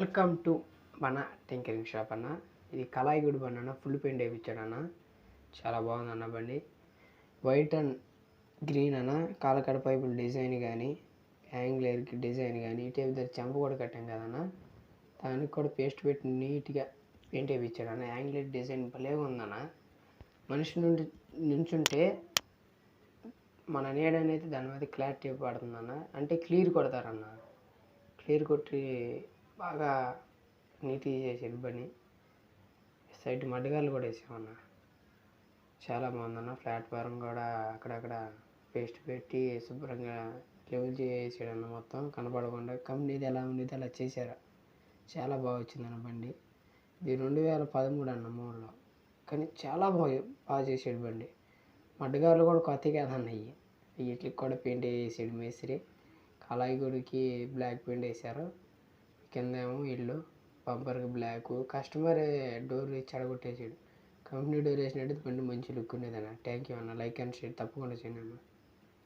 Welcome to మన tinkering shop అన్న. ఇది కళాయి గుడి బండి అన్న ఫుల్ పెయింట్ వేయించాడు అన్న. చాలా బాగుంది అన్న బండి. వైట్ అండ్ గ్రీన్ అన్న. కాలకడ పైపుల డిజైన్ కానీ యాంగ్లేర్కి డిజైన్ కానీ ఇటు ఇద్దరు చెంప కూడా కట్టాం కదన్న దానికి కూడా పేస్ట్ పెట్టి నీట్గా పెయింట్ వేయించాడు అన్న. యాంగ్లేర్ డిజైన్ భలే ఉందన్న మనిషి నుండి నుంచుంటే మన నీడ అనేది దాని మీద క్లారిటీ పడుతుందన్న అంటే క్లియర్ కొడతారన్న క్లియర్ కొట్టి బాగా నీట్గా చేసాడు బండి. సైడ్ మడ్డగాళ్ళు కూడా వేసామన్న. చాలా బాగుందన్న. ప్లాట్ఫారం కూడా అక్కడక్కడ పేస్ట్ పెట్టి శుభ్రంగా లెవెల్ చేసాడన్న మొత్తం కనపడకుండా కంపెనీది ఎలా ఉండేది అలా చేశారు. చాలా బాగా వచ్చిందన్న బండి. ఇది రెండు వేల పదమూడు అన్న మూడులో. కానీ చాలా బాగా బాగా చేసాడు బండి. మడ్డగాళ్ళు కూడా కొత్త కాదన్న అయ్యి వీటికి కూడా పెయింట్ వేసాడు మేస్త్రి. కళాయి గుడికి బ్లాక్ పెయింట్ వేశారు. కిందేమో ఇల్లు బంపర్కి బ్లాక్ కస్టమర్ డోర్ చెడగొట్టేసాడు కంపెనీ డోర్ వేసినట్టు బండి మంచి లుక్ ఉండేదన్న. థ్యాంక్ యూ అన్న. లైక్ అండ్ షేర్ తప్పకుండా చేయండి అన్న.